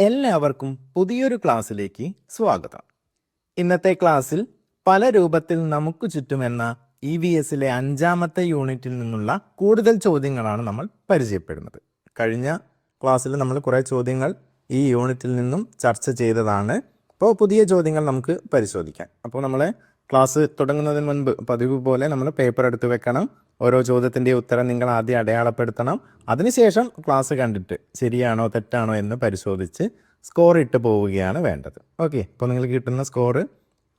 എല്ലാവർക്കും പുതിയൊരു ക്ലാസ്സിലേക്ക് സ്വാഗതം. ഇന്നത്തെ ക്ലാസ്സിൽ പല രൂപത്തിൽ നമുക്ക് ചുറ്റുമെന്ന ഇ വി എസിലെ അഞ്ചാമത്തെ യൂണിറ്റിൽ നിന്നുള്ള കൂടുതൽ ചോദ്യങ്ങളാണ് നമ്മൾ പരിചയപ്പെടുന്നത്. കഴിഞ്ഞ ക്ലാസ്സിൽ നമ്മൾ കുറേ ചോദ്യങ്ങൾ ഈ യൂണിറ്റിൽ നിന്നും ചർച്ച ചെയ്തതാണ്. അപ്പോൾ പുതിയ ചോദ്യങ്ങൾ നമുക്ക് പരിശോധിക്കാം. അപ്പോൾ നമ്മളെ ക്ലാസ് തുടങ്ങുന്നതിന് മുൻപ് പതിവ് പോലെ നമ്മൾ പേപ്പർ എടുത്ത് വെക്കണം. ഓരോ ചോദ്യത്തിന്റെ ഉത്തരം നിങ്ങൾ ആദ്യം അടയാളപ്പെടുത്തണം. അതിനുശേഷം ക്ലാസ് കണ്ടിട്ട് ശരിയാണോ തെറ്റാണോ എന്ന് പരിശോധിച്ച് സ്കോർ ഇട്ട് പോവുകയാണ് വേണ്ടത്. ഓക്കെ അപ്പോൾ നിങ്ങൾ കിട്ടുന്ന സ്കോറ്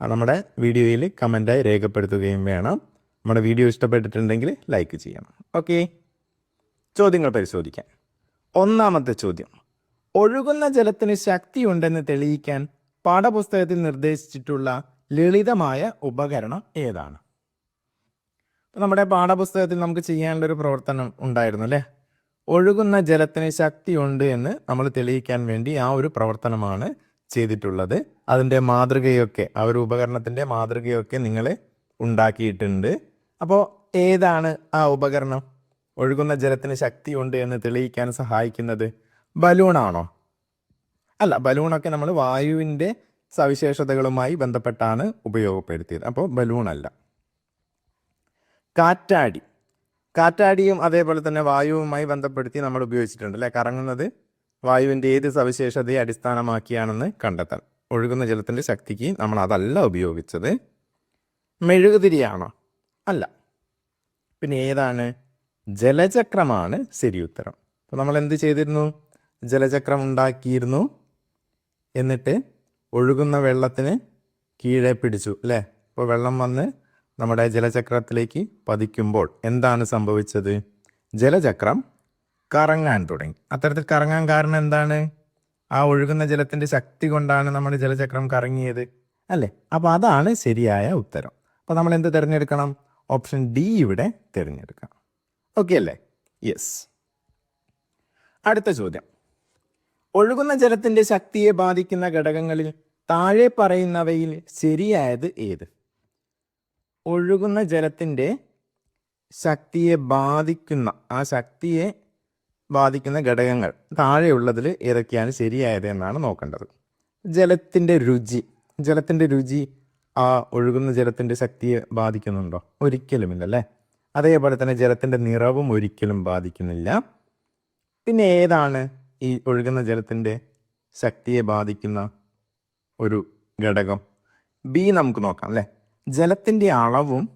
നമ്മുടെ വീഡിയോയിൽ കമന്റായി രേഖപ്പെടുത്തുകയും വേണം. നമ്മുടെ വീഡിയോ ഇഷ്ടപ്പെട്ടിട്ടുണ്ടെങ്കിൽ ലൈക്ക് ചെയ്യണം. ഓക്കെ ചോദ്യങ്ങൾ പരിശോധിക്കാം ഒന്നാമത്തെ ചോദ്യം. ഒഴുകുന്ന ജലത്തിന് ശക്തിയുണ്ടെന്ന് തെളിയിക്കാൻ പാഠപുസ്തകത്തിൽ നിർദ്ദേശിച്ചിട്ടുള്ള ലളിതമായ ഉപകരണം ഏതാണ്? നമ്മുടെ പാഠപുസ്തകത്തിൽ നമുക്ക് ചെയ്യാനുള്ളൊരു പ്രവർത്തനം ഉണ്ടായിരുന്നു അല്ലേ? ഒഴുകുന്ന ജലത്തിന് ശക്തിയുണ്ട് എന്ന് നമ്മൾ തെളിയിക്കാൻ വേണ്ടി ആ ഒരു പ്രവർത്തനമാണ് ചെയ്തിട്ടുള്ളത്. അതിന്റെ മാതൃകയൊക്കെ ആ ഒരു ഉപകരണത്തിന്റെ മാതൃകയൊക്കെ നിങ്ങൾ ഉണ്ടാക്കിയിട്ടുണ്ട്. അപ്പോൾ ഏതാണ് ആ ഉപകരണം? ഒഴുകുന്ന ജലത്തിന് ശക്തിയുണ്ട് എന്ന് തെളിയിക്കാൻ സഹായിക്കുന്നത് ബലൂണാണോ? അല്ല ബലൂണൊക്കെ നമ്മൾ വായുവിന്റെ സവിശേഷതകളുമായി ബന്ധപ്പെട്ടാണ് ഉപയോഗപ്പെടുത്തിയത്. അപ്പോൾ ബലൂണല്ല. കാറ്റാടി. കാറ്റാടിയും അതേപോലെ തന്നെ വായുവുമായി ബന്ധപ്പെടുത്തി നമ്മൾ ഉപയോഗിച്ചിട്ടുണ്ട് അല്ലേ? കറങ്ങുന്നത് വായുവിന്റെ ഏത് സവിശേഷതയെ അടിസ്ഥാനമാക്കിയാണെന്ന് കണ്ടെത്താൻ. ഒഴുകുന്ന ജലത്തിന്റെ ശക്തിക്ക് നമ്മൾ അതല്ല ഉപയോഗിച്ചത്. മെഴുകുതിരിയാണോ? അല്ല. പിന്നെ ഏതാണ്? ജലചക്രമാണ് ശരി ഉത്തരം. അപ്പോൾ നമ്മൾ എന്ത് ചെയ്തിരുന്നു? ജലചക്രം ഉണ്ടാക്കിയിരുന്നു. എന്നിട്ട് ഒഴുകുന്ന വെള്ളത്തിന് കീഴെ പിടിച്ചു അല്ലേ? അപ്പോൾ വെള്ളം വന്ന് നമ്മുടെ ജലചക്രത്തിലേക്ക് പതിക്കുമ്പോൾ എന്താണ് സംഭവിച്ചത്? ജലചക്രം കറങ്ങാൻ തുടങ്ങി. അത്തരത്തിൽ കറങ്ങാൻ കാരണം എന്താണ്? ആ ഒഴുകുന്ന ജലത്തിന്റെ ശക്തി കൊണ്ടാണ് നമ്മുടെ ജലചക്രം കറങ്ങിയത് അല്ലേ? അപ്പോൾ അതാണ് ശരിയായ ഉത്തരം. അപ്പോൾ നമ്മൾ എന്ത് തിരഞ്ഞെടുക്കണം? ഓപ്ഷൻ ഡി ഇവിടെ തിരഞ്ഞെടുക്കാം. ഓക്കെ അല്ലേ? യെസ് അടുത്ത ചോദ്യം. ഒഴുകുന്ന ജലത്തിന്റെ ശക്തിയെ ബാധിക്കുന്ന ഘടകങ്ങളിൽ താഴെ പറയുന്നവയിൽ ശരിയായത് ഏത്? ഒഴുകുന്ന ജലത്തിന്റെ ശക്തിയെ ബാധിക്കുന്ന ആ ശക്തിയെ ബാധിക്കുന്ന ഘടകങ്ങൾ താഴെയുള്ളതിൽ ഏതൊക്കെയാണ് ശരിയായത് എന്നാണ് നോക്കേണ്ടത്. ജലത്തിന്റെ രുചി ജലത്തിന്റെ രുചി ആ ഒഴുകുന്ന ജലത്തിന്റെ ശക്തിയെ ബാധിക്കുന്നുണ്ടോ? ഒരിക്കലുമില്ല അല്ലേ അതേപോലെ തന്നെ ജലത്തിന്റെ നിറവും ഒരിക്കലും ബാധിക്കുന്നില്ല. പിന്നെ ഏതാണ് ഈ ഒഴുകുന്ന ജലത്തിന്റെ ശക്തിയെ ബാധിക്കുന്ന ഒരു ഘടകം? ബി നമുക്ക് നോക്കാം അല്ലേ? ജലത്തിന്റെ അളവും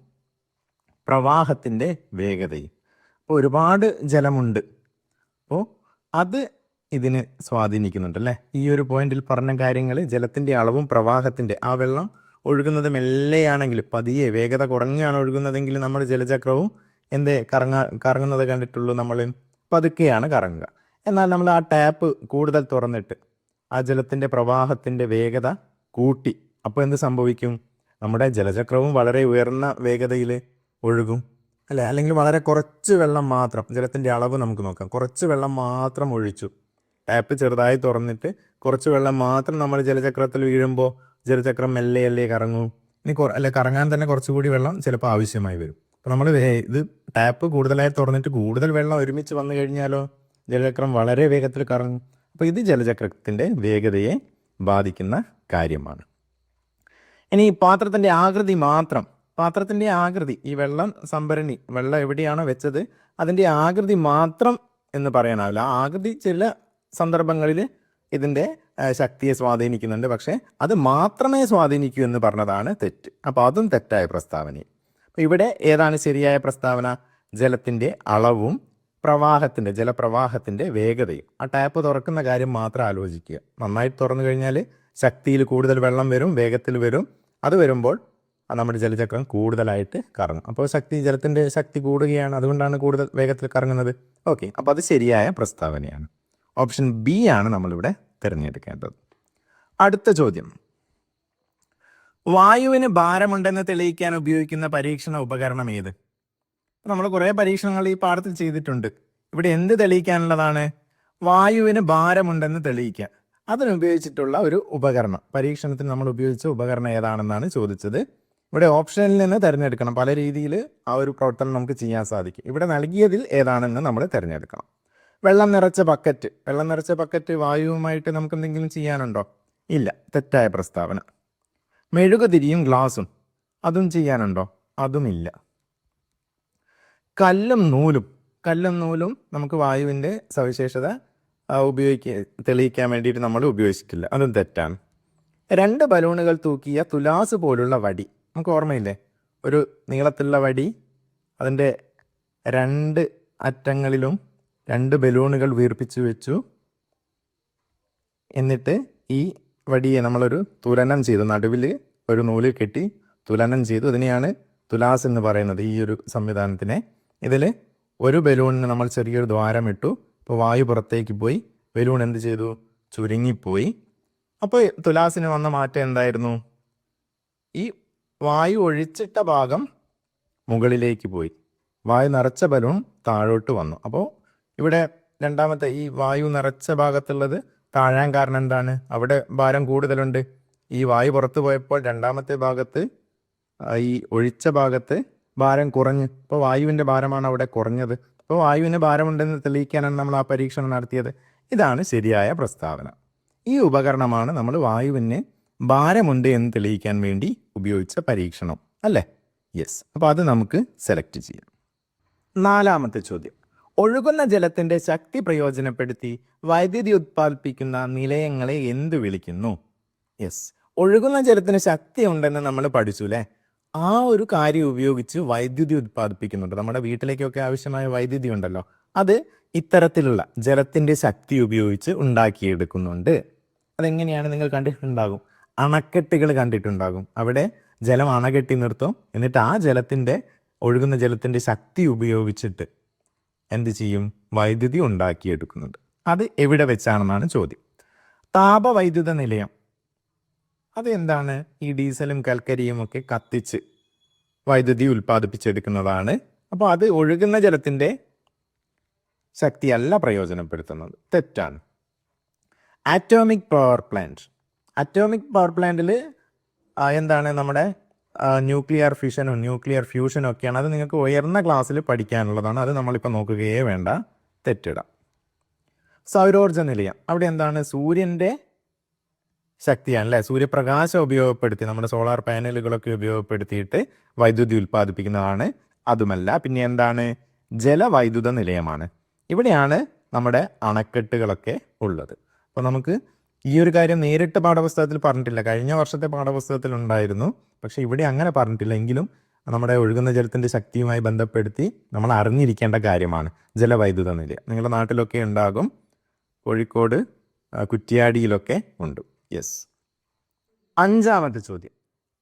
പ്രവാഹത്തിന്റെ വേഗതയും. അപ്പോൾ ഒരുപാട് ജലമുണ്ട്. അപ്പോൾ അത് ഇതിന് സ്വാധീനിക്കുന്നുണ്ട് അല്ലേ ഈ ഒരു പോയിന്റിൽ പറഞ്ഞ കാര്യങ്ങൾ ജലത്തിന്റെ അളവും പ്രവാഹത്തിന്റെ ആ വെള്ളം ഒഴുകുന്നത് മെല്ലെയാണെങ്കിൽ പതിയെ വേഗത കുറഞ്ഞാണ് ഒഴുകുന്നതെങ്കിൽ നമ്മൾ ജലചക്രവും എന്തേ കറങ്ങ കറങ്ങുന്നത് കണ്ടിട്ടുള്ളൂ നമ്മൾ. പതുക്കെയാണ് കറങ്ങുക. എന്നാൽ നമ്മൾ ആ ടാപ്പ് കൂടുതൽ തുറന്നിട്ട് ആ ജലത്തിന്റെ പ്രവാഹത്തിന്റെ വേഗത കൂട്ടി അപ്പോൾ എന്ത് സംഭവിക്കും? നമ്മുടെ ജലചക്രവും വളരെ ഉയർന്ന വേഗതയിൽ ഒഴുകും അല്ലെ? അല്ലെങ്കിൽ വളരെ കുറച്ച് വെള്ളം മാത്രം ജലത്തിന്റെ അളവ് നമുക്ക് നോക്കാം. കുറച്ച് വെള്ളം മാത്രം ഒഴിച്ചു. ടാപ്പ് ചെറുതായി തുറന്നിട്ട് കുറച്ച് വെള്ളം മാത്രം നമ്മൾ ജലചക്രത്തിൽ വീഴുമ്പോൾ ജലചക്രം മെല്ലെ അല്ലേ കറങ്ങും. ഇനി അല്ലെ കറങ്ങാൻ തന്നെ കുറച്ചുകൂടി വെള്ളം ചിലപ്പോൾ ആവശ്യമായി വരും. അപ്പോൾ നമ്മൾ ഇത് ടാപ്പ് കൂടുതലായി തുറന്നിട്ട് കൂടുതൽ വെള്ളം ഒരുമിച്ച് വന്നു കഴിഞ്ഞാലോ ജലചക്രം വളരെ വേഗത്തിൽ കറങ്ങും. അപ്പോൾ ഇത് ജലചക്രത്തിന്റെ വേഗതയെ ബാധിക്കുന്ന കാര്യമാണ്. ഇനി പാത്രത്തിന്റെ ആകൃതി മാത്രം പാത്രത്തിന്റെ ആകൃതി ഈ വെള്ളം സംഭരണി വെള്ളം എവിടെയാണോ വെച്ചത് അതിന്റെ ആകൃതി മാത്രം എന്ന് പറയാനാവില്ല. ആകൃതി ചില സന്ദർഭങ്ങളിൽ ഇതിന്റെ ശക്തിയെ സ്വാധീനിക്കുന്നുണ്ട്. പക്ഷേ അത് മാത്രമേ സ്വാധീനിക്കൂ എന്ന് പറഞ്ഞതാണ് തെറ്റ്. അപ്പോൾ അതും തെറ്റായ പ്രസ്താവന. ഇവിടെ ഏതാണ് ശരിയായ പ്രസ്താവന? ജലത്തിന്റെ അളവും പ്രവാഹത്തിന്റെ ജലപ്രവാഹത്തിന്റെ വേഗതയും. ആ ടാപ്പ് തുറക്കുന്ന കാര്യം മാത്രം ആലോചിക്കുക. നന്നായിട്ട് തുറന്നു കഴിഞ്ഞാൽ ശക്തിയിൽ കൂടുതൽ വെള്ളം വരും വേഗത്തിൽ വരും. അത് വരുമ്പോൾ നമ്മുടെ ജലചക്രം കൂടുതലായിട്ട് കറങ്ങും. അപ്പോൾ ശക്തി ജലത്തിന്റെ ശക്തി കൂടുകയാണ്. അതുകൊണ്ടാണ് കൂടുതൽ വേഗത്തിൽ കറങ്ങുന്നത്. ഓക്കെ അപ്പോൾ അത് ശരിയായ പ്രസ്താവനയാണ്. ഓപ്ഷൻ ബി ആണ് നമ്മളിവിടെ തിരഞ്ഞെടുക്കേണ്ടത്. അടുത്ത ചോദ്യം. വായുവിന് ഭാരമുണ്ടെന്ന് തെളിയിക്കാൻ ഉപയോഗിക്കുന്ന പരീക്ഷണ ഉപകരണം ഏത്? നമ്മൾ കുറേ പരീക്ഷണങ്ങൾ ഈ പാഠത്തിൽ ചെയ്തിട്ടുണ്ട്. ഇവിടെ എന്ത് തെളിയിക്കാനുള്ളതാണ്? വായുവിന് ഭാരമുണ്ടെന്ന് തെളിയിക്കാൻ അതിനുപയോഗിച്ചിട്ടുള്ള ഒരു ഉപകരണം. പരീക്ഷണത്തിന് നമ്മൾ ഉപയോഗിച്ച ഉപകരണം ഏതാണെന്നാണ് ചോദിച്ചത്. ഇവിടെ ഓപ്ഷനിൽ നിന്ന് തിരഞ്ഞെടുക്കണം. പല രീതിയിൽ ആ ഒരു പ്രവർത്തനം നമുക്ക് ചെയ്യാൻ സാധിക്കും. ഇവിടെ നൽകിയതിൽ ഏതാണെന്ന് നമ്മൾ തിരഞ്ഞെടുക്കണം. വെള്ളം നിറച്ച ബക്കറ്റ്. വെള്ളം നിറച്ച ബക്കറ്റ് വായുവുമായിട്ട് നമുക്ക് എന്തെങ്കിലും ചെയ്യാനുണ്ടോ? ഇല്ല. തെറ്റായ പ്രസ്താവന. മെഴുകുതിരിയും ഗ്ലാസും. അതും ചെയ്യാനുണ്ടോ? അതുമില്ല. കല്ലും നൂലും. കല്ലും നൂലും നമുക്ക് വായുവിന്റെ സവിശേഷത ആ, ഉപയോഗിക്ക തെളിയിക്കാൻ വേണ്ടിയിട്ട് നമ്മൾ ഉപയോഗിച്ചിട്ടില്ല. അതും തെറ്റാണ്. രണ്ട് ബലൂണുകൾ തൂക്കിയ തുലാസ് പോലുള്ള വടി. നമുക്ക് ഓർമ്മയില്ലേ? ഒരു നീളത്തിലുള്ള വടി അതിന്റെ രണ്ട് അറ്റങ്ങളിലും രണ്ട് ബലൂണുകൾ വീർപ്പിച്ചു വെച്ചു. എന്നിട്ട് ഈ വടിയെ നമ്മളൊരു തുലനം ചെയ്തു. നടുവിൽ ഒരു നൂൽ കെട്ടി തുലനം ചെയ്തു. അതിനെയാണ് തുലാസ് എന്ന് പറയുന്നത് ഈ ഒരു സംവിധാനത്തിനെ. ഇതിൽ ഒരു ബലൂണിന് നമ്മൾ ചെറിയൊരു ദ്വാരം ഇട്ടു ഇപ്പോൾ വായു പുറത്തേക്ക് പോയി ബലൂൺ എന്ത് ചെയ്തു? ചുരുങ്ങിപ്പോയി. അപ്പോൾ തുലാസിന് വന്ന മാറ്റം എന്തായിരുന്നു? ഈ വായു ഒഴിച്ചിട്ട ഭാഗം മുകളിലേക്ക് പോയി. വായു നിറച്ച ബലൂൺ താഴോട്ട് വന്നു. അപ്പോൾ ഇവിടെ രണ്ടാമത്തെ ഈ വായു നിറച്ച ഭാഗത്തുള്ളത് താഴാൻ കാരണം എന്താണ്? അവിടെ ഭാരം കൂടുതലുണ്ട്. ഈ വായു പുറത്തു പോയപ്പോൾ രണ്ടാമത്തെ ഭാഗത്ത് ഈ ഒഴിച്ച ഭാഗത്ത് ഭാരം കുറഞ്ഞ് ഇപ്പോൾ വായുവിന്റെ ഭാരമാണ് അവിടെ കുറഞ്ഞത്. അപ്പോൾ വായുവിന് ഭാരമുണ്ടെന്ന് തെളിയിക്കാനാണ് നമ്മൾ ആ പരീക്ഷണം നടത്തിയത്. ഇതാണ് ശരിയായ പ്രസ്താവന. ഈ ഉപകരണമാണ് നമ്മൾ വായുവിന് ഭാരമുണ്ട് എന്ന് തെളിയിക്കാൻ വേണ്ടി ഉപയോഗിച്ച പരീക്ഷണം അല്ലേ? യെസ് അപ്പോൾ അത് നമുക്ക് സെലക്ട് ചെയ്യാം. നാലാമത്തെ ചോദ്യം. ഒഴുകുന്ന ജലത്തിന്റെ ശക്തി പ്രയോജനപ്പെടുത്തി വൈദ്യുതി ഉത്പാദിപ്പിക്കുന്ന നിലയങ്ങളെ എന്ത് വിളിക്കുന്നു? യെസ് ഒഴുകുന്ന ജലത്തിന് ശക്തി ഉണ്ടെന്ന് നമ്മൾ പഠിച്ചു അല്ലേ? ആ ഒരു കാര്യം ഉപയോഗിച്ച് വൈദ്യുതി ഉത്പാദിപ്പിക്കുന്നുണ്ട്. നമ്മുടെ വീട്ടിലേക്കൊക്കെ ആവശ്യമായ വൈദ്യുതി ഉണ്ടല്ലോ. അത് ഇത്തരത്തിലുള്ള ജലത്തിന്റെ ശക്തി ഉപയോഗിച്ച് ഉണ്ടാക്കിയെടുക്കുന്നുണ്ട്. അതെങ്ങനെയാണ് നിങ്ങൾ കണ്ടിട്ടുണ്ടാകും? അണക്കെട്ടുകൾ കണ്ടിട്ടുണ്ടാകും. അവിടെ ജലം അണകെട്ടി നിർത്തും. എന്നിട്ട് ആ ജലത്തിന്റെ ഒഴുകുന്ന ജലത്തിന്റെ ശക്തി ഉപയോഗിച്ചിട്ട് എന്ത് ചെയ്യും? വൈദ്യുതി ഉണ്ടാക്കിയെടുക്കുന്നുണ്ട്. അത് എവിടെ വെച്ചാണെന്നാണ് ചോദ്യം. താപവൈദ്യുത നിലയം. അത് എന്താണ് ഈ ഡീസലും കൽക്കരിയും ഒക്കെ കത്തിച്ച് വൈദ്യുതി ഉൽപ്പാദിപ്പിച്ചെടുക്കുന്നതാണ്? അപ്പോൾ അത് ഒഴുകുന്ന ജലത്തിന്റെ ശക്തിയല്ല പ്രയോജനപ്പെടുത്തുന്നത്. തെറ്റാണ്. Atomic power plant atomic power പ്ലാന്റിൽ എന്താണ് നമ്മുടെ ന്യൂക്ലിയർ ഫിഷനും ന്യൂക്ലിയർ ഫ്യൂഷനും ഒക്കെയാണ്. അത് നിങ്ങൾക്ക് ഉയർന്ന ക്ലാസ്സിൽ പഠിക്കാനുള്ളതാണ്. അത് നമ്മളിപ്പോൾ നോക്കുകയേ വേണ്ട. തെറ്റിടാം. സൗരോർജ നിലയം അവിടെ എന്താണ്? സൂര്യന്റെ ശക്തിയാണ് അല്ലേ സൂര്യപ്രകാശം ഉപയോഗപ്പെടുത്തി നമ്മുടെ സോളാർ പാനലുകളൊക്കെ ഉപയോഗപ്പെടുത്തിയിട്ട് വൈദ്യുതി ഉൽപ്പാദിപ്പിക്കുന്നതാണ് അതുമല്ല. പിന്നെ എന്താണ്? ജലവൈദ്യുത നിലയമാണ്. ഇവിടെയാണ് നമ്മുടെ അണക്കെട്ടുകളൊക്കെ ഉള്ളത്. അപ്പോൾ നമുക്ക് ഈ ഒരു കാര്യം നേരിട്ട് പാഠപുസ്തകത്തിൽ പറഞ്ഞിട്ടില്ല. കഴിഞ്ഞ വർഷത്തെ പാഠപുസ്തകത്തിൽ ഉണ്ടായിരുന്നു. പക്ഷെ ഇവിടെ അങ്ങനെ പറഞ്ഞിട്ടില്ല. എങ്കിലും നമ്മുടെ ഒഴുകുന്ന ജലത്തിന്റെ ശക്തിയുമായി ബന്ധപ്പെടുത്തി നമ്മൾ അറിഞ്ഞിരിക്കേണ്ട കാര്യമാണ്. ജലവൈദ്യുത നിലയം. നിങ്ങളുടെ നാട്ടിലൊക്കെ ഉണ്ടാകും. കോഴിക്കോട് കുറ്റിയാടിയിലൊക്കെ ഉണ്ട്. യെസ് അഞ്ചാമത്തെ ചോദ്യം.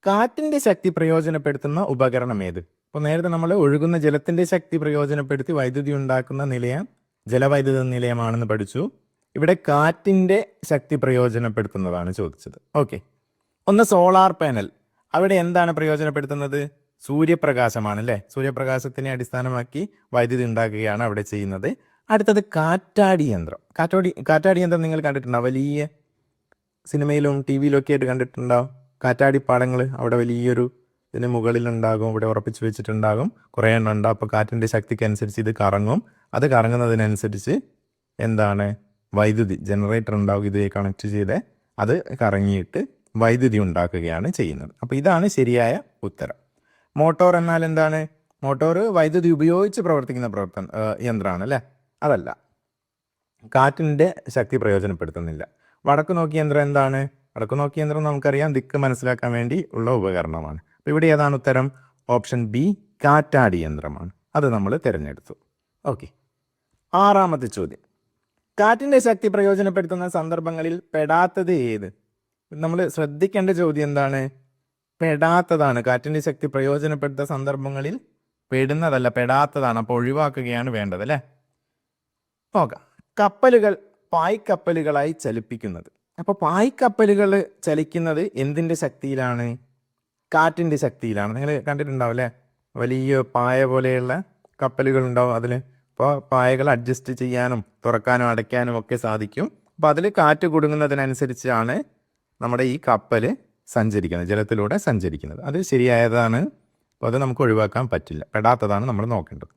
കാറ്റിന്റെ ശക്തി പ്രയോജനപ്പെടുത്തുന്ന ഉപകരണം ഏത്? അപ്പോൾ നേരത്തെ നമ്മൾ ഒഴുകുന്ന ജലത്തിന്റെ ശക്തി പ്രയോജനപ്പെടുത്തി വൈദ്യുതി ഉണ്ടാക്കുന്ന നിലയം ജലവൈദ്യുത നിലയമാണെന്ന് പഠിച്ചു. ഇവിടെ കാറ്റിന്റെ ശക്തി പ്രയോജനപ്പെടുത്തുന്നതാണ് ചോദിച്ചത്. ഓക്കെ ഒന്ന് സോളാർ പാനൽ അവിടെ എന്താണ് പ്രയോജനപ്പെടുത്തുന്നത്? സൂര്യപ്രകാശമാണ് അല്ലേ? സൂര്യപ്രകാശത്തിനെ അടിസ്ഥാനമാക്കി വൈദ്യുതി ഉണ്ടാക്കുകയാണ് അവിടെ ചെയ്യുന്നത്. അടുത്തത് കാറ്റാടി യന്ത്രം. കാറ്റാടി കാറ്റാടി യന്ത്രം നിങ്ങൾ കണ്ടിട്ടുണ്ടോ? വലിയ സിനിമയിലും ടി വിയിലും ഒക്കെ ആയിട്ട് കണ്ടിട്ടുണ്ടാവും കാറ്റാടിപ്പാടങ്ങൾ അവിടെ വലിയൊരു ഇതിന് മുകളിലുണ്ടാകും ഇവിടെ ഉറപ്പിച്ച് വെച്ചിട്ടുണ്ടാകും. കുറേ എണ്ണം ഉണ്ടാകും അപ്പോൾ കാറ്റിന്റെ ശക്തിക്ക് അനുസരിച്ച് ഇത് കറങ്ങും. അത് കറങ്ങുന്നതിനനുസരിച്ച് എന്താണ്? വൈദ്യുതി ജനറേറ്റർ ഉണ്ടാവും ഇത് കണക്ട് ചെയ്ത് അത് കറങ്ങിയിട്ട് വൈദ്യുതി ഉണ്ടാക്കുകയാണ് ചെയ്യുന്നത്. അപ്പോൾ ഇതാണ് ശരിയായ ഉത്തരം. മോട്ടോർ എന്നാൽ എന്താണ്? മോട്ടോർ വൈദ്യുതി ഉപയോഗിച്ച് പ്രവർത്തിക്കുന്ന പ്രവർത്തന യന്ത്രമാണ് അല്ലേ? അതല്ല. കാറ്റിന്റെ ശക്തി പ്രയോജനപ്പെടുത്തുന്നില്ല. വടക്ക് നോക്കി യന്ത്രം എന്താണ്? വടക്ക് നോക്കി യന്ത്രം നമുക്കറിയാം. ദിക്ക് മനസ്സിലാക്കാൻ വേണ്ടി ഉള്ള ഉപകരണമാണ്. അപ്പോൾ ഇവിടെ ഏതാണ് ഉത്തരം? ഓപ്ഷൻ ബി കാറ്റാടി യന്ത്രമാണ്. അത് നമ്മൾ തിരഞ്ഞെടുത്തു. ഓക്കെ. ആറാമത്തെ ചോദ്യം. കാറ്റിന്റെ ശക്തി പ്രയോജനപ്പെടുത്തുന്ന സന്ദർഭങ്ങളിൽ പെടാത്തത് ഏത്? നമ്മൾ ശ്രദ്ധിക്കേണ്ട ചോദ്യം എന്താണ്? പെടാത്തതാണ്. കാറ്റിന്റെ ശക്തി പ്രയോജനപ്പെടുത്ത സന്ദർഭങ്ങളിൽ പെടുന്നതല്ല പെടാത്തതാണ്. അപ്പോൾ ഒഴിവാക്കുകയാണ് വേണ്ടത് അല്ലേ? നോക്കാം. കപ്പലുകൾ പായ്ക്കപ്പലുകളായി ചലിപ്പിക്കുന്നത്. അപ്പോൾ പായ്ക്കപ്പലുകൾ ചലിക്കുന്നത് എന്തിന്റെ ശക്തിയിലാണ്? കാറ്റിന്റെ ശക്തിയിലാണ്. നിങ്ങൾ കണ്ടിട്ടുണ്ടാവും അല്ലേ? വലിയ പായ പോലെയുള്ള കപ്പലുകൾ ഉണ്ടാവും അതിൽ അപ്പോൾ പായകൾ അഡ്ജസ്റ്റ് ചെയ്യാനും തുറക്കാനും അടയ്ക്കാനും ഒക്കെ സാധിക്കും. അപ്പോൾ അതിൽ കാറ്റ് കുടുങ്ങുന്നതിനനുസരിച്ചാണ് നമ്മുടെ ഈ കപ്പൽ സഞ്ചരിക്കുന്നത് ജലത്തിലൂടെ സഞ്ചരിക്കുന്നത്. അത് ശരിയായതാണ്. അപ്പോൾ അത് നമുക്ക് ഒഴിവാക്കാൻ പറ്റില്ല. പെടാത്തതാണ് നമ്മൾ നോക്കേണ്ടത്.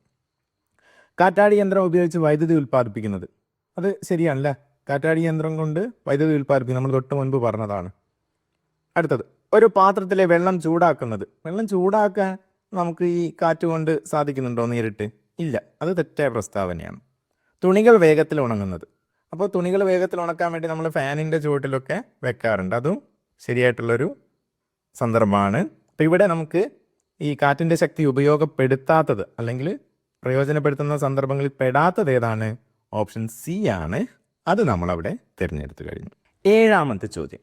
കാറ്റാടി യന്ത്രം ഉപയോഗിച്ച് വൈദ്യുതി ഉൽപ്പാദിപ്പിക്കുന്നത്. അത് ശരിയാണല്ലേ? കാറ്റാടി യന്ത്രം കൊണ്ട് വൈദ്യുതി ഉൽപ്പാദിപ്പിക്കും. നമ്മൾ തൊട്ട് മുൻപ് പറഞ്ഞതാണ്. അടുത്തത് ഒരു പാത്രത്തിലെ വെള്ളം ചൂടാക്കുന്നത്. വെള്ളം ചൂടാക്കാൻ നമുക്ക് ഈ കാറ്റ് കൊണ്ട് സാധിക്കുന്നുണ്ടോ നേരിട്ട്? ഇല്ല. അത് തെറ്റായ പ്രസ്താവനയാണ്. തുണികൾ വേഗത്തിൽ ഉണങ്ങുന്നത്. അപ്പോൾ തുണികൾ വേഗത്തിൽ ഉണക്കാൻ വേണ്ടി നമ്മൾ ഫാനിന്റെ ചുവട്ടിലൊക്കെ വെക്കാറുണ്ട്. അതും ശരിയായിട്ടുള്ളൊരു സന്ദർഭമാണ്. അപ്പോൾ ഇവിടെ നമുക്ക് ഈ കാറ്റിന്റെ ശക്തി ഉപയോഗപ്പെടുത്താത്തത് അല്ലെങ്കിൽ പ്രയോജനപ്പെടുത്തുന്ന സന്ദർഭങ്ങളിൽ പെടാത്തത് ഏതാണ്? ഓപ്ഷൻ സി ആണ്. അത് നമ്മളവിടെ തിരഞ്ഞെടുത്തു കഴിഞ്ഞു. ഏഴാമത്തെ ചോദ്യം.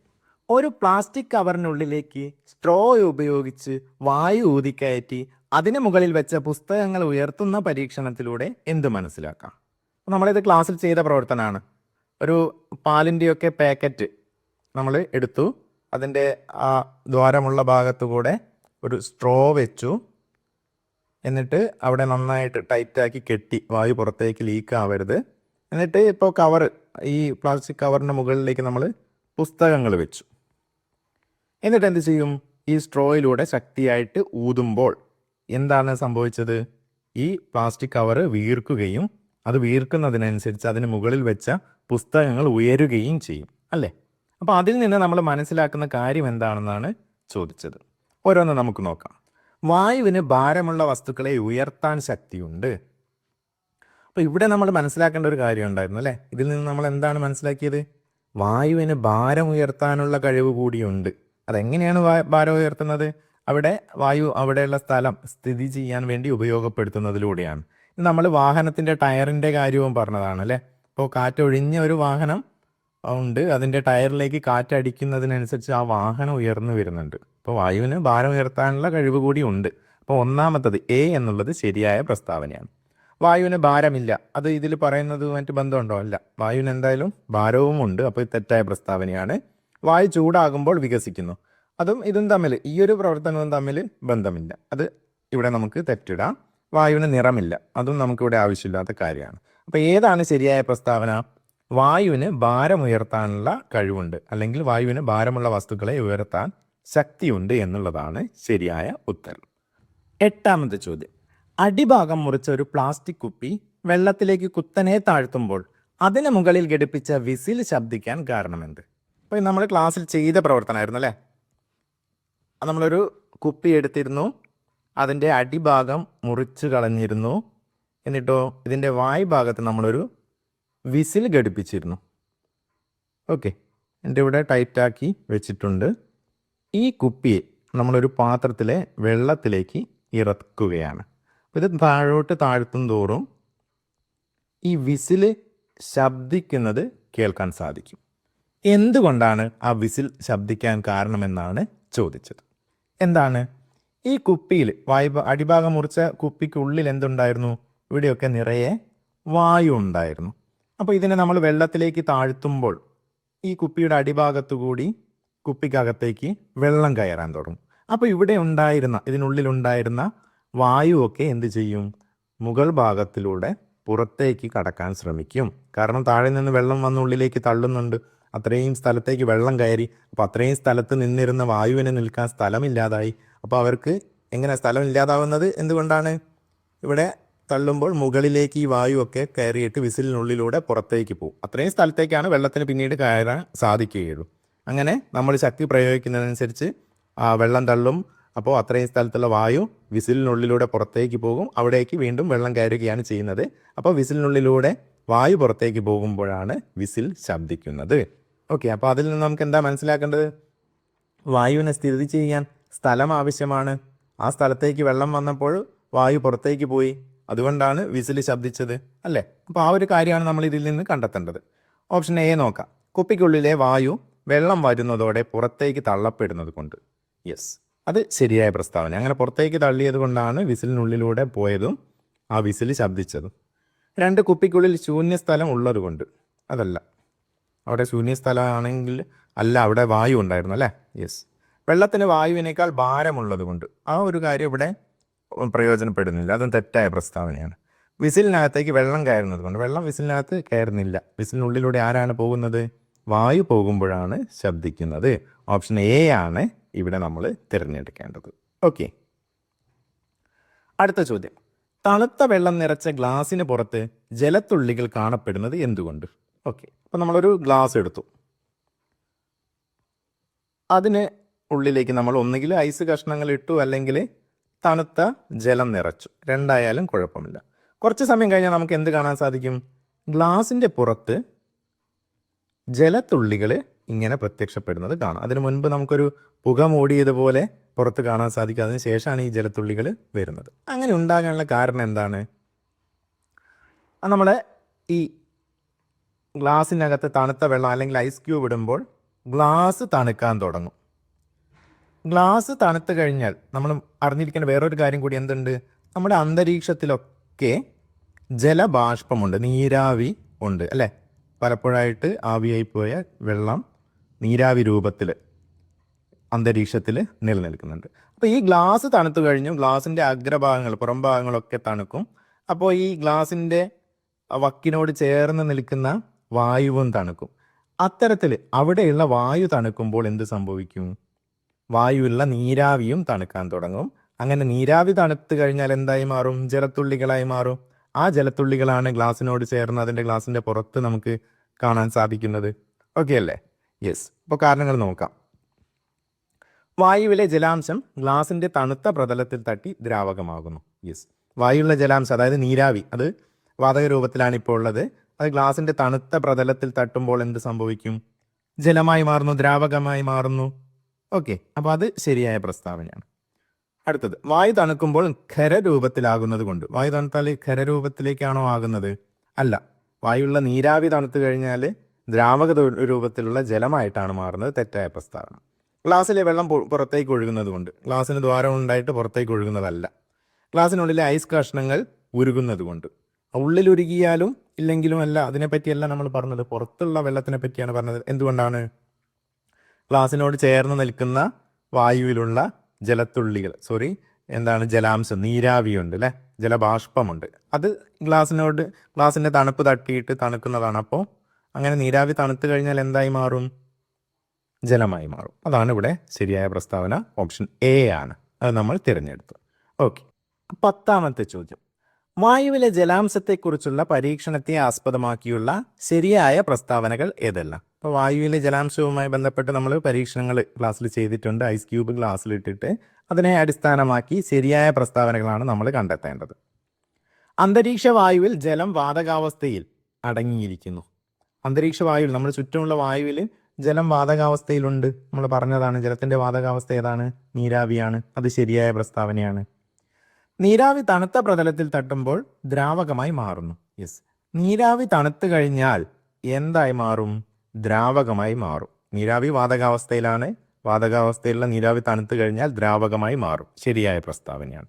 ഒരു പ്ലാസ്റ്റിക് കവറിനുള്ളിലേക്ക് സ്ട്രോ ഉപയോഗിച്ച് വായു ഊതിക്കയറ്റി അതിന് മുകളിൽ വെച്ച പുസ്തകങ്ങൾ ഉയർത്തുന്ന പരീക്ഷണത്തിലൂടെ എന്ത് മനസ്സിലാക്കാം? നമ്മളിത് ക്ലാസ്സിൽ ചെയ്ത പ്രവർത്തനമാണ്. ഒരു പാലിന്റെയൊക്കെ പാക്കറ്റ് നമ്മൾ എടുത്തു. അതിന്റെ ആ ദ്വാരമുള്ള ഭാഗത്തു കൂടെ ഒരു സ്ട്രോ വെച്ചു. എന്നിട്ട് അവിടെ നന്നായിട്ട് ടൈറ്റാക്കി കെട്ടി വായു പുറത്തേക്ക് ലീക്ക് ആവരുത് എന്നിട്ട് ഇപ്പോൾ കവർ ഈ പ്ലാസ്റ്റിക് കവറിന്റെ മുകളിലേക്ക് നമ്മൾ പുസ്തകങ്ങൾ വെച്ചു. എന്നിട്ട് എന്ത് ചെയ്യും? ഈ സ്ട്രോയിലൂടെ ശക്തിയായിട്ട് ഊതുമ്പോൾ എന്താണ് സംഭവിച്ചത്? ഈ പ്ലാസ്റ്റിക് കവർ വീർക്കുകയും അത് വീർക്കുന്നതിനനുസരിച്ച് അതിന് മുകളിൽ വെച്ച പുസ്തകങ്ങൾ ഉയരുകയും ചെയ്യും അല്ലേ? അപ്പോൾ അതിൽ നിന്ന് നമ്മൾ മനസ്സിലാക്കുന്ന കാര്യം എന്താണെന്നാണ് ചോദിച്ചത്. ഓരോന്ന് നമുക്ക് നോക്കാം. വായുവിന് ഭാരമുള്ള വസ്തുക്കളെ ഉയർത്താൻ ശക്തിയുണ്ട്. അപ്പോൾ ഇവിടെ നമ്മൾ മനസ്സിലാക്കേണ്ട ഒരു കാര്യം ഉണ്ടായിരുന്നു അല്ലേ? ഇതിൽ നിന്ന് നമ്മൾ എന്താണ് മനസ്സിലാക്കിയത്? വായുവിന് ഭാരം ഉയർത്താനുള്ള കഴിവ് കൂടിയുണ്ട് അതെങ്ങനെയാണ് ഭാരം ഉയർത്തുന്നത്? അവിടെ വായു അവിടെയുള്ള സ്ഥലം സ്ഥിതി ചെയ്യാൻ വേണ്ടി ഉപയോഗപ്പെടുത്തുന്നതിലൂടെയാണ്. നമ്മൾ വാഹനത്തിന്റെ ടയറിന്റെ കാര്യവും പറഞ്ഞതാണ് അല്ലേ? ഇപ്പോൾ കാറ്റൊഴിഞ്ഞ ഒരു വാഹനം ഉണ്ട് അതിന്റെ ടയറിലേക്ക് കാറ്റടിക്കുന്നതിനനുസരിച്ച് ആ വാഹനം ഉയർന്നു വരുന്നുണ്ട്. അപ്പോൾ വായുവിന് ഭാരം ഉയർത്താനുള്ള കഴിവ് കൂടി ഉണ്ട്. അപ്പോൾ ഒന്നാമത്തത് എ എന്നുള്ളത് ശരിയായ പ്രസ്താവനയാണ്. വായുവിന് ഭാരമില്ല. അത് ഇതിൽ പറയുന്നതുമായിട്ട് ബന്ധമുണ്ടോ? അല്ല. വായുവിന് എന്തായാലും ഭാരവുമുണ്ട്. അപ്പോൾ തെറ്റായ പ്രസ്താവനയാണ്. വായു ചൂടാകുമ്പോൾ വികസിക്കുന്നു. അതും ഇതും തമ്മിൽ ഈ ഒരു പ്രവർത്തനവും തമ്മിൽ ബന്ധമില്ല. അത് ഇവിടെ നമുക്ക് തെറ്റിടാം. വായുവിന് നിറമില്ല. അതും നമുക്കിവിടെ ആവശ്യമില്ലാത്ത കാര്യമാണ്. അപ്പോൾ ഏതാണ് ശരിയായ പ്രസ്താവന? വായുവിന് ഭാരമുയർത്താനുള്ള കഴിവുണ്ട്. അല്ലെങ്കിൽ വായുവിന് ഭാരമുള്ള വസ്തുക്കളെ ഉയർത്താൻ ശക്തിയുണ്ട് എന്നുള്ളതാണ് ശരിയായ ഉത്തരം. എട്ടാമത്തെ ചോദ്യം. അടിഭാഗം മുറിച്ച ഒരു പ്ലാസ്റ്റിക് കുപ്പി വെള്ളത്തിലേക്ക് കുത്തനെ താഴ്ത്തുമ്പോൾ അതിന് മുകളിൽ ഘടിപ്പിച്ച വിസിൽ ശബ്ദിക്കാൻ കാരണമെന്ത്? അപ്പോൾ നമ്മൾ ക്ലാസ്സിൽ ചെയ്ത പ്രവർത്തനമായിരുന്നു അല്ലേ? നമ്മളൊരു കുപ്പി എടുത്തിരുന്നു അതിന്റെ അടിഭാഗം മുറിച്ച് കളഞ്ഞിരുന്നു എന്നിട്ടോ ഇതിന്റെ വായ് ഭാഗത്ത് നമ്മളൊരു വിസിൽ ഘടിപ്പിച്ചിരുന്നു. ഓക്കെ എന്റെ ഇവിടെ ടൈറ്റാക്കി വെച്ചിട്ടുണ്ട്. ഈ കുപ്പിയെ നമ്മളൊരു പാത്രത്തിലെ വെള്ളത്തിലേക്ക് ഇറക്കുകയാണ്. ഇത് താഴോട്ട് താഴ്ത്തും തോറും ഈ വിസിൽ ശബ്ദിക്കുന്നത് കേൾക്കാൻ സാധിക്കും. എന്തുകൊണ്ടാണ് ആ വിസിൽ ശബ്ദിക്കാൻ കാരണമെന്നാണ് ചോദിച്ചത്. എന്താണ്? ഈ കുപ്പിയിൽ വായ്പ അടിഭാഗം മുറിച്ച കുപ്പിക്കുള്ളിൽ എന്തുണ്ടായിരുന്നു? ഇവിടെയൊക്കെ നിറയെ വായു ഉണ്ടായിരുന്നു. അപ്പോൾ ഇതിനെ നമ്മൾ വെള്ളത്തിലേക്ക് താഴ്ത്തുമ്പോൾ ഈ കുപ്പിയുടെ അടിഭാഗത്തു കൂടി കുപ്പിക്കകത്തേക്ക് വെള്ളം കയറാൻ തുടങ്ങും. അപ്പോൾ ഇവിടെ ഉണ്ടായിരുന്ന ഇതിനുള്ളിലുണ്ടായിരുന്ന വായുവൊക്കെ എന്ത് ചെയ്യും? മുകൾ ഭാഗത്തിലൂടെ പുറത്തേക്ക് കടക്കാൻ ശ്രമിക്കും. കാരണം താഴെ നിന്ന് വെള്ളം വന്ന് ഉള്ളിലേക്ക് തള്ളുന്നുണ്ട്. അത്രയും സ്ഥലത്തേക്ക് വെള്ളം കയറി. അപ്പോൾ അത്രയും സ്ഥലത്ത് നിന്നിരുന്ന വായുവിന് നിൽക്കാൻ സ്ഥലമില്ലാതായി. അപ്പോൾ അവർക്ക് എങ്ങനെ സ്ഥലം ഇല്ലാതാവുന്നത് എന്തുകൊണ്ടാണ്? ഇവിടെ തള്ളുമ്പോൾ മുകളിലേക്ക് ഈ വായുവൊക്കെ കയറിയിട്ട് വിസിലിനുള്ളിലൂടെ പുറത്തേക്ക് പോകും. അത്രയും സ്ഥലത്തേക്കാണ് വെള്ളത്തിന് പിന്നീട് കയറാൻ സാധിക്കുകയുള്ളൂ. അങ്ങനെ നമ്മൾ ശക്തി പ്രയോഗിക്കുന്നതനുസരിച്ച് ആ വെള്ളം തള്ളും. അപ്പോൾ അത്രയും സ്ഥലത്തുള്ള വായു വിസിലിനുള്ളിലൂടെ പുറത്തേക്ക് പോകും. അവിടേക്ക് വീണ്ടും വെള്ളം കയറുകയാണ് ചെയ്യുന്നത്. അപ്പോൾ വിസിലിനുള്ളിലൂടെ വായു പുറത്തേക്ക് പോകുമ്പോഴാണ് വിസിൽ ശബ്ദിക്കുന്നത്. ഓക്കെ അപ്പോൾ അതിൽ നിന്ന് നമുക്ക് എന്താ മനസ്സിലാക്കേണ്ടത്? വായുവിനെ സ്ഥിതി ചെയ്യാൻ സ്ഥലം ആവശ്യമാണ്. ആ സ്ഥലത്തേക്ക് വെള്ളം വന്നപ്പോൾ വായു പുറത്തേക്ക് പോയി. അതുകൊണ്ടാണ് വിസിൽ ശബ്ദിച്ചത് അല്ലേ? അപ്പോൾ ആ ഒരു കാര്യമാണ് നമ്മൾ ഇതിൽ നിന്ന് കണ്ടെത്തേണ്ടത്. ഓപ്ഷൻ എ നോക്കാം. കുപ്പിക്കുള്ളിലെ വായു വെള്ളം വരുന്നതോടെ പുറത്തേക്ക് തള്ളപ്പെടുന്നത് കൊണ്ട്. യെസ്. അത് ശരിയായ പ്രസ്താവന. അങ്ങനെ പുറത്തേക്ക് തള്ളിയത് കൊണ്ടാണ് വിസിലിനുള്ളിലൂടെ പോയതും ആ വിസിൽ ശബ്ദിച്ചതും. രണ്ട് കുപ്പിക്കുള്ളിൽ ശൂന്യസ്ഥലം ഉള്ളത് കൊണ്ട് അതല്ല. അവിടെ ശൂന്യസ്ഥലമാണെങ്കിൽ അല്ല അവിടെ വായു ഉണ്ടായിരുന്നു അല്ലേ? യെസ് വെള്ളത്തിന് വായുവിനേക്കാൾ ഭാരമുള്ളത് കൊണ്ട് ആ ഒരു കാര്യം ഇവിടെ പ്രയോജനപ്പെടുന്നില്ല. അതും തെറ്റായ പ്രസ്താവനയാണ്. വിസിലിനകത്തേക്ക് വെള്ളം കയറുന്നത് കൊണ്ട് വെള്ളം വിസിലിനകത്ത് കയറുന്നില്ല. വിസിലിനുള്ളിലൂടെ ആരാണ് പോകുന്നത്? വായു പോകുമ്പോഴാണ് ശബ്ദിക്കുന്നത്. ഓപ്ഷൻ എ ആണ് ഇവിടെ നമ്മൾ തിരഞ്ഞെടുക്കേണ്ടത്. ഓക്കെ അടുത്ത ചോദ്യം. തണുത്ത വെള്ളം നിറച്ച ഗ്ലാസിന് പുറത്ത് ജലത്തുള്ളികൾ കാണപ്പെടുന്നത് എന്തുകൊണ്ട്? ഓക്കെ അപ്പോൾ നമ്മളൊരു ഗ്ലാസ് എടുത്തു. അതിന് ഉള്ളിലേക്ക് നമ്മൾ ഒന്നുകിൽ ഐസ് കഷ്ണങ്ങൾ ഇട്ടു അല്ലെങ്കിൽ തണുത്ത ജലം നിറച്ചു. രണ്ടായാലും കുഴപ്പമില്ല. കുറച്ച് സമയം കഴിഞ്ഞാൽ നമുക്ക് എന്ത് കാണാൻ സാധിക്കും? ഗ്ലാസിന്റെ പുറത്ത് ജലത്തുള്ളികൾ ഇങ്ങനെ പ്രത്യക്ഷപ്പെടുന്നത് കാണാം. അതിനു മുൻപ് നമുക്കൊരു പുക മൂടിയതുപോലെ പുറത്ത് കാണാൻ സാധിക്കും. അതിന് ശേഷമാണ് ഈ ജലത്തുള്ളികൾ വരുന്നത്. അങ്ങനെ ഉണ്ടാകാനുള്ള കാരണം എന്താണ്? നമ്മുടെ ഈ ഗ്ലാസ്സിനകത്ത് തണുത്ത വെള്ളം അല്ലെങ്കിൽ ഐസ് ക്യൂബ് ഇടുമ്പോൾ ഗ്ലാസ് തണുക്കാൻ തുടങ്ങും. ഗ്ലാസ് തണുത്ത് കഴിഞ്ഞാൽ നമ്മൾ അറിഞ്ഞിരിക്കേണ്ട വേറൊരു കാര്യം കൂടി എന്തുണ്ട്? നമ്മുടെ അന്തരീക്ഷത്തിലൊക്കെ ജലബാഷ്പമുണ്ട്. നീരാവി ഉണ്ട്. അല്ലേ? പലപ്പോഴായിട്ട് ആവിയായി പോയ വെള്ളം നീരാവി രൂപത്തിൽ അന്തരീക്ഷത്തിൽ നിലനിൽക്കുന്നുണ്ട്. അപ്പോൾ ഈ ഗ്ലാസ് തണുത്തു കഴിഞ്ഞു. ഗ്ലാസിന്റെ അഗ്രഭാഗങ്ങൾ പുറം ഭാഗങ്ങളൊക്കെ തണുക്കും. അപ്പോൾ ഈ ഗ്ലാസിന്റെ വക്കിനോട് ചേർന്ന് നിൽക്കുന്ന വായുവും തണുക്കും. അത്തരത്തിൽ അവിടെയുള്ള വായു തണുക്കുമ്പോൾ എന്ത് സംഭവിക്കും? വായുവുള്ള നീരാവിയും തണുക്കാൻ തുടങ്ങും. അങ്ങനെ നീരാവി തണുത്ത് കഴിഞ്ഞാൽ എന്തായി മാറും? ജലത്തുള്ളികളായി മാറും. ആ ജലത്തുള്ളികളാണ് ഗ്ലാസിനോട് ചേർന്ന് അതിന്റെ ഗ്ലാസിന്റെ പുറത്ത് നമുക്ക് കാണാൻ സാധിക്കുന്നത്. ഓക്കെ അല്ലേ? യെസ് അപ്പോൾ കാരണങ്ങൾ നോക്കാം. വായുവിലെ ജലാംശം ഗ്ലാസിന്റെ തണുത്ത പ്രതലത്തിൽ തട്ടി ദ്രാവകമാകുന്നു. യെസ് വായുവിലെ ജലാംശം അതായത് നീരാവി അത് വാതക രൂപത്തിലാണ് ഇപ്പോൾ ഉള്ളത്. അത് ഗ്ലാസിന്റെ തണുത്ത പ്രതലത്തിൽ തട്ടുമ്പോൾ എന്ത് സംഭവിക്കും? ജലമായി മാറുന്നു ദ്രാവകമായി മാറുന്നു. ഓക്കെ അപ്പോൾ അത് ശരിയായ പ്രസ്താവനയാണ്. അടുത്തത് വായു തണുക്കുമ്പോൾ ഖരരൂപത്തിലാകുന്നത് കൊണ്ട്. വായു തണുത്താൽ ഖരരൂപത്തിലേക്കാണോ ആകുന്നത്? അല്ല. വായുള്ള നീരാവി തണുത്തു കഴിഞ്ഞാൽ ദ്രാവക രൂപത്തിലുള്ള ജലമായിട്ടാണ് മാറുന്നത്. തെറ്റായ പ്രസ്താവന. ഗ്ലാസ്സിലെ വെള്ളം പുറത്തേക്ക് ഒഴുകുന്നത് കൊണ്ട് ഗ്ലാസ്സിന് ദ്വാരം ഉണ്ടായിട്ട് പുറത്തേക്ക് ഒഴുകുന്നതല്ല. ഗ്ലാസ്സിനുള്ളിലെ ഐസ് കഷ്ണങ്ങൾ ഉരുകുന്നത് കൊണ്ട് ഉള്ളിൽ ഉരുകിയാലും ഇല്ലെങ്കിലും അല്ല അതിനെപ്പറ്റിയല്ല നമ്മൾ പറഞ്ഞത്. പുറത്തുള്ള വെള്ളത്തിനെ പറ്റിയാണ് പറഞ്ഞത്. എന്തുകൊണ്ടാണ്? ഗ്ലാസ്സിനോട് ചേർന്ന് നിൽക്കുന്ന വായുവിലുള്ള ജലത്തുള്ളികൾ സോറി എന്താണ് ജലാംശം? നീരാവിയുണ്ട് അല്ലേ? ജലബാഷ്പമുണ്ട്. അത് ഗ്ലാസ്സിനോട് ഗ്ലാസ്സിന്റെ തണുപ്പ് തട്ടിയിട്ട് തണുക്കുന്നതാണ്. അപ്പോൾ അങ്ങനെ നീരാവി തണുത്തു കഴിഞ്ഞാൽ എന്തായി മാറും? ജലമായി മാറും. അതാണ് ഇവിടെ ശരിയായ പ്രസ്താവന. ഓപ്ഷൻ എ ആണ്. അത് നമ്മൾ തിരഞ്ഞെടുത്തു. ഓക്കെ പത്താമത്തെ ചോദ്യം. വായുവിലെ ജലാംശത്തെക്കുറിച്ചുള്ള പരീക്ഷണത്തെ ആസ്പദമാക്കിയുള്ള ശരിയായ പ്രസ്താവനകൾ ഏതെല്ലാം? അപ്പോൾ വായുവിലെ ജലാംശവുമായി ബന്ധപ്പെട്ട് നമ്മൾ പരീക്ഷണങ്ങൾ ക്ലാസ്സിൽ ചെയ്തിട്ടുണ്ട്. ഐസ് ക്യൂബ് ക്ലാസ്സിലിട്ടിട്ട് അതിനെ അടിസ്ഥാനമാക്കി ശരിയായ പ്രസ്താവനകളാണ് നമ്മൾ കണ്ടെത്തേണ്ടത്. അന്തരീക്ഷ വായുവിൽ ജലം വാതകാവസ്ഥയിൽ അടങ്ങിയിരിക്കുന്നു. അന്തരീക്ഷ വായുവിൽ നമ്മുടെ ചുറ്റുമുള്ള വായുവിൽ ജലം വാതകാവസ്ഥയിലുണ്ട്. നമ്മൾ പറഞ്ഞതാണ് ജലത്തിന്റെ വാതകാവസ്ഥ ഏതാണ്? നീരാവിയാണ്. അത് ശരിയായ പ്രസ്താവനയാണ്. നീരാവി തണുത്ത പ്രതലത്തിൽ തട്ടുമ്പോൾ ദ്രാവകമായി മാറുന്നു. യെസ് നീരാവി തണുത്തു കഴിഞ്ഞാൽ എന്തായി മാറും? ദ്രാവകമായി മാറും. നീരാവി വാതകാവസ്ഥയിലാണ്. വാതകാവസ്ഥയിലുള്ള നീരാവി തണുത്തു കഴിഞ്ഞാൽ ദ്രാവകമായി മാറും. ശരിയായ പ്രസ്താവനയാണ്.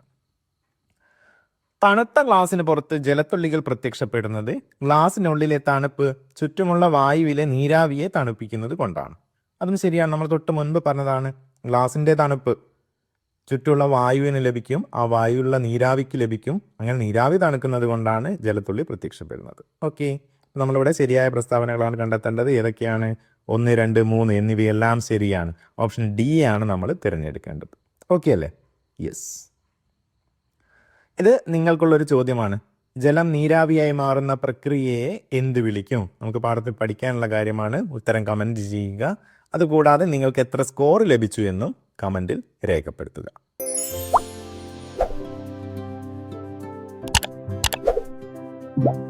തണുത്ത ഗ്ലാസിന് പുറത്ത് ജലത്തുള്ളികൾ പ്രത്യക്ഷപ്പെടുന്നത് ഗ്ലാസിനുള്ളിലെ തണുപ്പ് ചുറ്റുമുള്ള വായുവിലെ നീരാവിയെ തണുപ്പിക്കുന്നത് കൊണ്ടാണ്. അതും ശരിയാണ്. നമ്മൾ തൊട്ട് മുൻപ് പറഞ്ഞതാണ് ഗ്ലാസിന്റെ തണുപ്പ് ചുറ്റുമുള്ള വായുവിന് ലഭിക്കും ആ വായുവുള്ള നീരാവിക്ക് ലഭിക്കും. അങ്ങനെ നീരാവി തണുക്കുന്നത് കൊണ്ടാണ് ജലത്തുള്ളി പ്രത്യക്ഷപ്പെടുന്നത്. ഓക്കെ. നമ്മളിവിടെ ശരിയായ പ്രസ്താവനകളാണ് കണ്ടെത്തേണ്ടത്. ഏതൊക്കെയാണ്? ഒന്ന് രണ്ട് മൂന്ന് എന്നിവയെല്ലാം ശരിയാണ്. ഓപ്ഷൻ ഡി ആണ് നമ്മൾ തിരഞ്ഞെടുക്കേണ്ടത്. ഓക്കെ അല്ലേ? യെസ്. ഇത് നിങ്ങൾക്കുള്ളൊരു ചോദ്യമാണ്. ജലം നീരാവിയായി മാറുന്ന പ്രക്രിയയെ എന്ത് വിളിക്കും? നമുക്ക് പാഠത്തിൽ പഠിക്കാനുള്ള കാര്യമാണ്. ഉത്തരം കമന്റ് ചെയ്യുക. അതുകൂടാതെ നിങ്ങൾക്ക് എത്ര സ്കോർ ലഭിച്ചു എന്നും കമന്റിൽ രേഖപ്പെടുത്തുക. Bye.